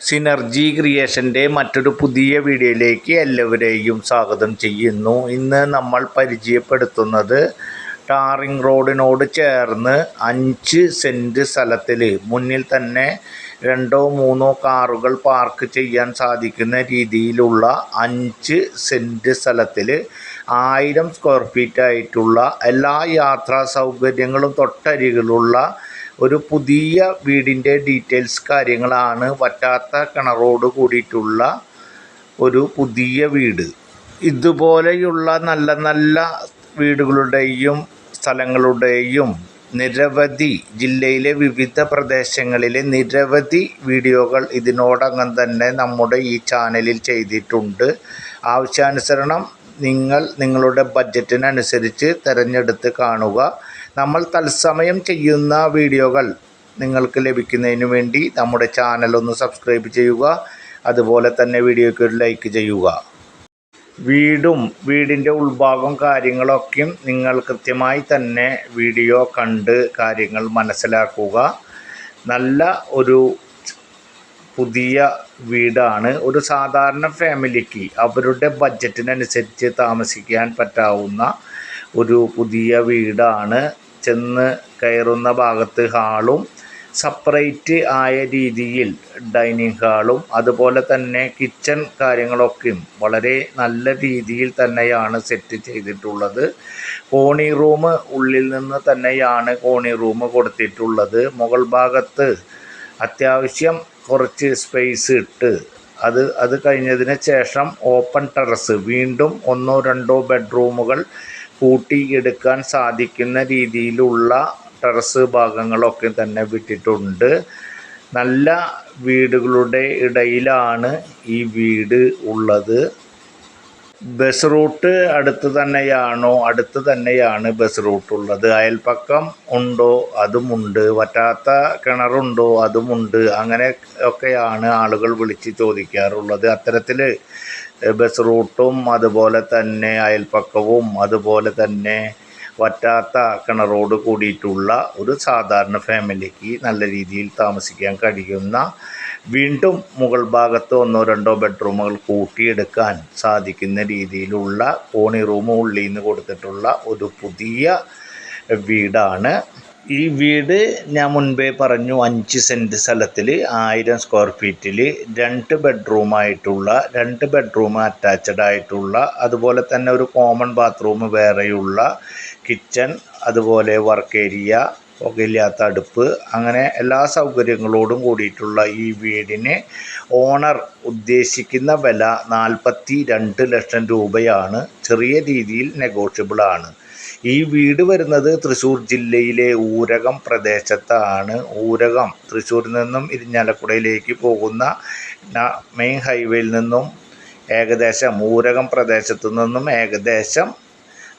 Synergy ക്രിയേഷന്റെ മറ്റൊരു പുതിയ വീഡിയോയിലേക്ക് എല്ലാവരെയും സ്വാഗതം ചെയ്യുന്നു. ഇന്ന് നമ്മൾ പരിചയപ്പെടുത്തുന്നത് ടാറിംഗ് റോഡിനോട് ചേർന്ന് അഞ്ച് സെന്റ് സ്ഥലത്തിൽ മുന്നിൽ തന്നെ രണ്ടോ മൂന്നോ കാറുകൾ പാർക്ക് ചെയ്യാൻ സാധിക്കുന്ന രീതിയിലുള്ള അഞ്ച് സെന്റ് സ്ഥലത്തിൽ ആയിരം സ്ക്വയർ ഫീറ്റ് ആയിട്ടുള്ള എല്ലാ യാത്രാ സൗകര്യങ്ങളും തൊട്ടരികിലുള്ള ഒരു പുതിയ വീടിന്റെ ഡീറ്റെയിൽസ് കാര്യങ്ങളാണ് വറ്റാത്ത കിണറോട് കൂടിയിട്ടുള്ള ഒരു പുതിയ വീട്. ഇതുപോലെയുള്ള നല്ല നല്ല വീടുകളുടെയും സ്ഥലങ്ങളുടെയും നിരവധി ജില്ലയിലെ വിവിധ പ്രദേശങ്ങളിലെ നിരവധി വീഡിയോകൾ ഇതിനോടകം തന്നെ നമ്മുടെ ഈ ചാനലിൽ ചെയ്തിട്ടുണ്ട്. ആവശ്യാനുസരണം നിങ്ങൾ നിങ്ങളുടെ ബഡ്ജറ്റിനനുസരിച്ച് തിരഞ്ഞെടുത്ത് കാണുക. നമ്മൾ തത്സമയം ചെയ്യുന്ന വീഡിയോകൾ നിങ്ങൾക്ക് ലഭിക്കുന്നതിന് വേണ്ടി നമ്മുടെ ചാനൽ ഒന്ന് സബ്സ്ക്രൈബ് ചെയ്യുക. അതുപോലെ തന്നെ വീഡിയോയ്ക്ക് ഒരു ലൈക്ക് ചെയ്യുക. വീടും വീടിന്റെ ഉൾഭാഗം കാര്യങ്ങളൊക്കെയും നിങ്ങൾ കൃത്യമായി തന്നെ വീഡിയോ കണ്ട് കാര്യങ്ങൾ മനസ്സിലാക്കുക. നല്ല ഒരു പുതിയ വീടാണ്. ഒരു സാധാരണ ഫാമിലിക്ക് അവരുടെ ബഡ്ജറ്റിനനുസരിച്ച് താമസിക്കാൻ പറ്റാവുന്ന ഒരു പുതിയ വീടാണ്. ചെന്ന് കയറുന്ന ഭാഗത്ത് ഹാളും സെപ്പറേറ്റ് ആയ രീതിയിൽ ഡൈനിങ് ഹാളും അതുപോലെ തന്നെ കിച്ചൺ കാര്യങ്ങളൊക്കെയും വളരെ നല്ല രീതിയിൽ തന്നെയാണ് സെറ്റ് ചെയ്തിട്ടുള്ളത്. കോണി റൂം ഉള്ളിൽ നിന്ന് തന്നെയാണ് കോണി റൂം കൊടുത്തിട്ടുള്ളത്. മുകൾ ഭാഗത്ത് അത്യാവശ്യം കുറച്ച് സ്പേസ് ഇട്ട് അത് അത് കഴിഞ്ഞതിന് ശേഷം ഓപ്പൺ ടെറസ് വീണ്ടും ഒന്നോ രണ്ടോ ബെഡ്റൂമുകൾ കൂട്ടിയെടുക്കാൻ സാധിക്കുന്ന രീതിയിലുള്ള ടെറസ് ഭാഗങ്ങളൊക്കെ തന്നെ വിട്ടിട്ടുണ്ട്. നല്ല വീടുകളുടെ ഇടയിലാണ് ഈ വീട് ഉള്ളത്. ബസ് റൂട്ട് അടുത്ത് തന്നെയാണോ? അടുത്ത് തന്നെയാണ് ബസ് റൂട്ട് ഉള്ളത്. അയൽപ്പക്കം ഉണ്ടോ? അതുമുണ്ട്. വറ്റാത്ത കിണറുണ്ടോ? അതുമുണ്ട്. അങ്ങനെ ഒക്കെയാണ് ആളുകൾ വിളിച്ച് ചോദിക്കാറുള്ളത്. അത്തരത്തിൽ ബസ് റൂട്ടും അതുപോലെ തന്നെ അയൽപ്പക്കവും അതുപോലെ തന്നെ വറ്റാത്ത കിണറോട് കൂടിയിട്ടുള്ള ഒരു സാധാരണ ഫാമിലിക്ക് നല്ല രീതിയിൽ താമസിക്കാൻ കഴിയുന്ന വീണ്ടും മുകൾ ഭാഗത്ത് ഒന്നോ രണ്ടോ ബെഡ്റൂമുകൾ കൂട്ടിയെടുക്കാൻ സാധിക്കുന്ന രീതിയിലുള്ള കോണി റൂം ഉള്ളിൽ നിന്ന് കൊടുത്തിട്ടുള്ള ഒരു പുതിയ വീടാണ് ഈ വീട് ഞാൻ മുൻപേ പറഞ്ഞു അഞ്ച് സെന്റ് സ്ഥലത്തിൽ ആയിരം സ്ക്വയർ ഫീറ്റിൽ രണ്ട് ബെഡ്റൂമായിട്ടുള്ള രണ്ട് ബെഡ്റൂം അറ്റാച്ച്ഡ് ആയിട്ടുള്ള അതുപോലെ തന്നെ ഒരു കോമൺ ബാത്റൂം വേറെയുള്ള കിച്ചൺ അതുപോലെ വർക്ക് ഏരിയ പുകയില്ലാത്ത അടുപ്പ്. അങ്ങനെ എല്ലാ സൗകര്യങ്ങളോടും കൂടിയിട്ടുള്ള ഈ വീടിന് ഓണർ ഉദ്ദേശിക്കുന്ന വില നാൽപ്പത്തി രണ്ട് ലക്ഷം രൂപയാണ്. ചെറിയ രീതിയിൽ നെഗോഷ്യബിളാണ് ഈ വീട് വരുന്നത് തൃശ്ശൂർ ജില്ലയിലെ ഊരകം പ്രദേശത്താണ്. ഊരകം തൃശ്ശൂരിൽ നിന്നും ഇരിഞ്ഞാലക്കുടയിലേക്ക് പോകുന്ന മെയിൻ ഹൈവേയിൽ നിന്നും ഏകദേശം ഊരകം പ്രദേശത്തു നിന്നും ഏകദേശം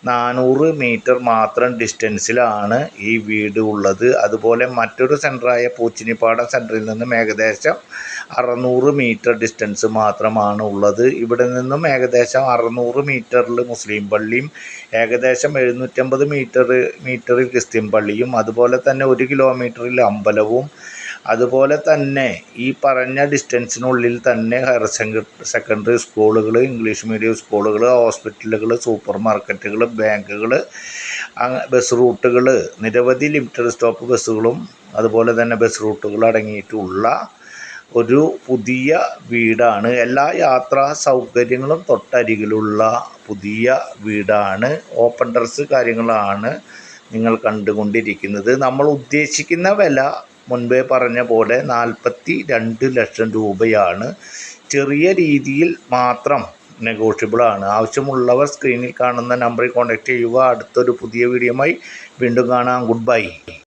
നാനൂറ് മീറ്റർ മാത്രം ഡിസ്റ്റൻസിലാണ് ഈ വീട് ഉള്ളത്. അതുപോലെ മറ്റൊരു സെന്ററായ പൂച്ചിനിപ്പാടം സെന്ററിൽ നിന്നും ഏകദേശം അറുന്നൂറ് മീറ്റർ ഡിസ്റ്റൻസ് മാത്രമാണ് ഉള്ളത്. ഇവിടെ നിന്നും ഏകദേശം അറുന്നൂറ് മീറ്ററിൽ മുസ്ലിം പള്ളിയും ഏകദേശം എഴുന്നൂറ്റമ്പത് മീറ്റർ മീറ്ററിൽ ക്രിസ്ത്യൻ പള്ളിയും അതുപോലെ തന്നെ ഒരു കിലോമീറ്ററിൽ അമ്പലവും അതുപോലെ തന്നെ ഈ പറഞ്ഞ ഡിസ്റ്റൻസിനുള്ളിൽ തന്നെ ഹയർ സെക്കൻഡറി സ്കൂളുകൾ ഇംഗ്ലീഷ് മീഡിയം സ്കൂളുകൾ ഹോസ്പിറ്റലുകൾ സൂപ്പർ മാർക്കറ്റുകൾ ബാങ്കുകൾ ബസ് റൂട്ടുകൾ നിരവധി ലിമിറ്റഡ് സ്റ്റോപ്പ് ബസ്സുകളും അതുപോലെ തന്നെ ബസ് റൂട്ടുകൾ അടങ്ങിയിട്ടുള്ള ഒരു പുതിയ വീടാണ്. എല്ലാ യാത്രാ സൗകര്യങ്ങളും തൊട്ടരികിലുള്ള പുതിയ വീടാണ്. ഓപ്പൺ ടെറസ് കാര്യങ്ങളാണ് നിങ്ങൾ കണ്ടുകൊണ്ടിരിക്കുന്നത്. നമ്മൾ ഉദ്ദേശിക്കുന്ന വില മുൻപേ പറഞ്ഞ പോലെ നാൽപ്പത്തി രണ്ട് ലക്ഷം രൂപയാണ്. ചെറിയ രീതിയിൽ മാത്രം നെഗോഷ്യബിളാണ് ആവശ്യമുള്ളവർ സ്ക്രീനിൽ കാണുന്ന നമ്പറിൽ കോൺടാക്റ്റ് ചെയ്യുക. അടുത്തൊരു പുതിയ വീഡിയോയുമായി വീണ്ടും കാണാം. Good bye